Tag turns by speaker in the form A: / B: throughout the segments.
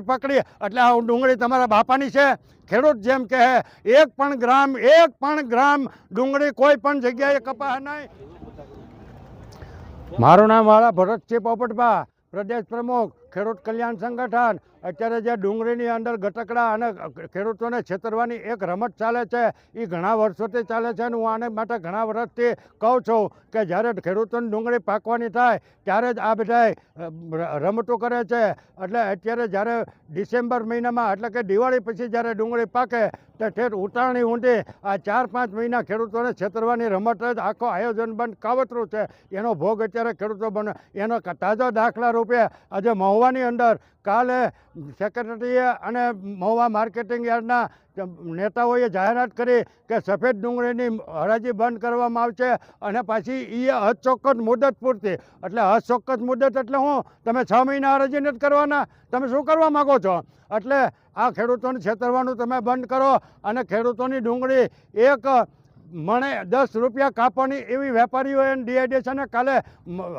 A: પકડી. એટલે આ ડુંગળી તમારા બાપાની છે. ખેડૂત જેમ કહે, એક પણ ગ્રામ, એક પણ ગ્રામ ડુંગળી કોઈ પણ જગ્યાએ કપાય નહીં. મારું નામ વાળા ભરતસિંહ પોપટભા પ્રદેશ પ્રમુખ, ખેડૂત કલ્યાણ સંગઠન. અત્યારે જે ડુંગળીની અંદર ગટકડા અને ખેડૂતોને છેતરવાની એક રમત ચાલે છે એ ઘણા વર્ષોથી ચાલે છે અને હું આને માટે ઘણા વર્ષથી કહું છું કે જ્યારે ખેડૂતોની ડુંગળી પાકવાની થાય, ત્યારે જ આ બધા રમતો કરે છે. એટલે અત્યારે જ્યારે ડિસેમ્બર મહિનામાં, એટલે કે દિવાળી પછી જ્યારે ડુંગળી પાકે તો ઠેઠ ઉતારણી ઊંધી આ ચાર પાંચ મહિના ખેડૂતોને છેતરવાની રમત જ આખો આયોજન બંધ કાવતરું છે. એનો ભોગ અત્યારે ખેડૂતો બને. એનો તાજો દાખલા રૂપે આજે મહુવાની અંદર કાલે સેક્રેટરીએ અને મહુવા માર્કેટિંગ યાર્ડના નેતાઓએ જાહેરાત કરી કે સફેદ ડુંગળીની હરાજી બંધ કરવામાં આવશે અને પાછી એ અચોક્કસ મુદત પૂરતી. એટલે અચોક્કસ મુદત એટલે હું? તમે છ મહિના હરાજી નથી કરવાના. તમે શું કરવા માગો છો? એટલે આ ખેડૂતોને છેતરવાનું તમે બંધ કરો અને ખેડૂતોની ડુંગળી એક મણે દસ રૂપિયા કાપવાની એવી વેપારીઓએ ડીઆઈડીએસને કાલે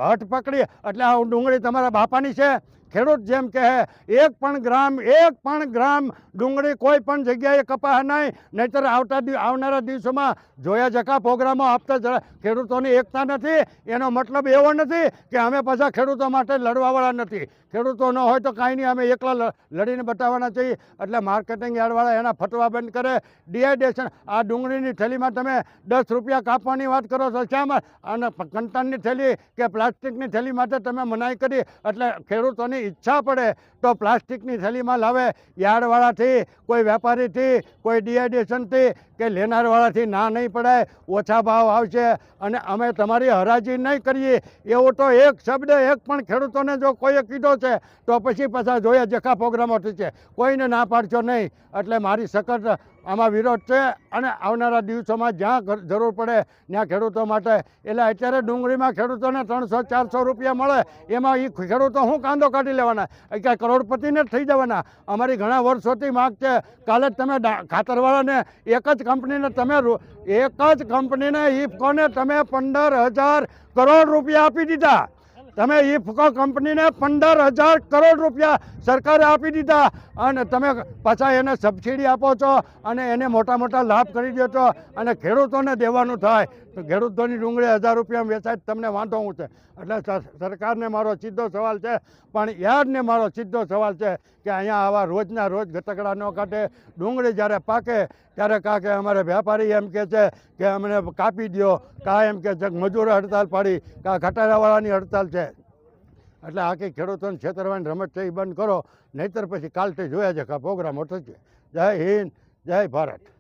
A: હટ પકડી. એટલે આ ડુંગળી તમારા બાપાની છે? ખેડૂત જેમ કહે, એક પણ ગ્રામ, એક પણ ગ્રામ ડુંગળી કોઈ પણ જગ્યાએ કપાય નહીં, નહીતર આવતા આવનારા દિવસોમાં જોયા જકા પ્રોગ્રામો આપતા ખેડૂતોની એકતા નથી. એનો મતલબ એવો નથી કે અમે પાછા ખેડૂતો માટે લડવાવાળા નથી. ખેડૂતો ન હોય તો કાંઈ નહીં, અમે એકલા લડીને બતાવવાના છીએ. એટલે માર્કેટિંગ યાર્ડવાળા એના ફટવા બંધ કરે. ડિહાઇડ્રેશન, આ ડુંગળીની થેલીમાં તમે દસ રૂપિયા કાપવાની વાત કરો છો, શા અને કંટનની થેલી કે પ્લાસ્ટિકની થેલી માટે તમે મનાઈ કરી. એટલે ખેડૂતોની ઈચ્છા પડે તો પ્લાસ્ટિકની થેલીમાં લાવે. યાર્ડવાળાથી, કોઈ વેપારીથી, કોઈ ડિહાઇડ્રેશનથી કે લેનારવાળાથી ના નહીં પડાય ઓછા ભાવ આવશે અને અમે તમારી હરાજી નહીં કરીએ. એવો તો એક શબ્દ, એક પણ ખેડૂતોને જો કોઈએ કીધો છે, તો પછી પાછા જોયા જખા પ્રોગ્રામો છે કોઈને ના પાડશો નહીં. એટલે મારી સખત આમાં વિરોધ છે અને આવનારા દિવસોમાં જ્યાં જરૂર પડે ત્યાં ખેડૂતો માટે, એટલે અત્યારે ડુંગળીમાં ખેડૂતોને ત્રણસો, ચારસો રૂપિયા મળે, એમાં એ ખેડૂતો શું કાંદો કાઢી લેવાના? કાંઈ કરોડપતિને જ થઈ જવાના? અમારી ઘણા વર્ષોથી માગ છે, કાલે જ તમે ખાતરવાળાને એક જ કંપનીને તમે એક જ કંપનીને ઇફકોને તમે પંદર હજાર કરોડ રૂપિયા આપી દીધા? તમે ઇફકો કંપનીને પંદર હજાર કરોડ રૂપિયા સરકારે આપી દીધા. અને તમે પાછા એને સબસિડી આપો છો અને એને મોટા મોટા લાભ કરી દો છો અને ખેડૂતોને દેવાનું થાય. ખેડૂતોની ડુંગળી હજાર રૂપિયા વેચાય તમને વાંધો હું છે? એટલે સરકારને મારો સીધો સવાલ છે, પણ યાદને મારો સીધો સવાલ છે કે અહીંયા આવા રોજના રોજ ગતકડા ન કાઢે, ડુંગળી જ્યારે પાકે, ત્યારે કાં કે અમારે વેપારી એમ કહે છે કે અમને કાપી દો કાં એમ કે છે મજૂર હડતાલ પાડી, કાં ઘટાડાવાળાની હડતાલ છે. એટલે આખી ખેડૂતોને છેતરવાની રમત છે, એ બંધ કરો, નહીતર પછી કાલથી જોયા છે કે પ્રોગ્રામો થશે જય હિન્દ, જય ભારત.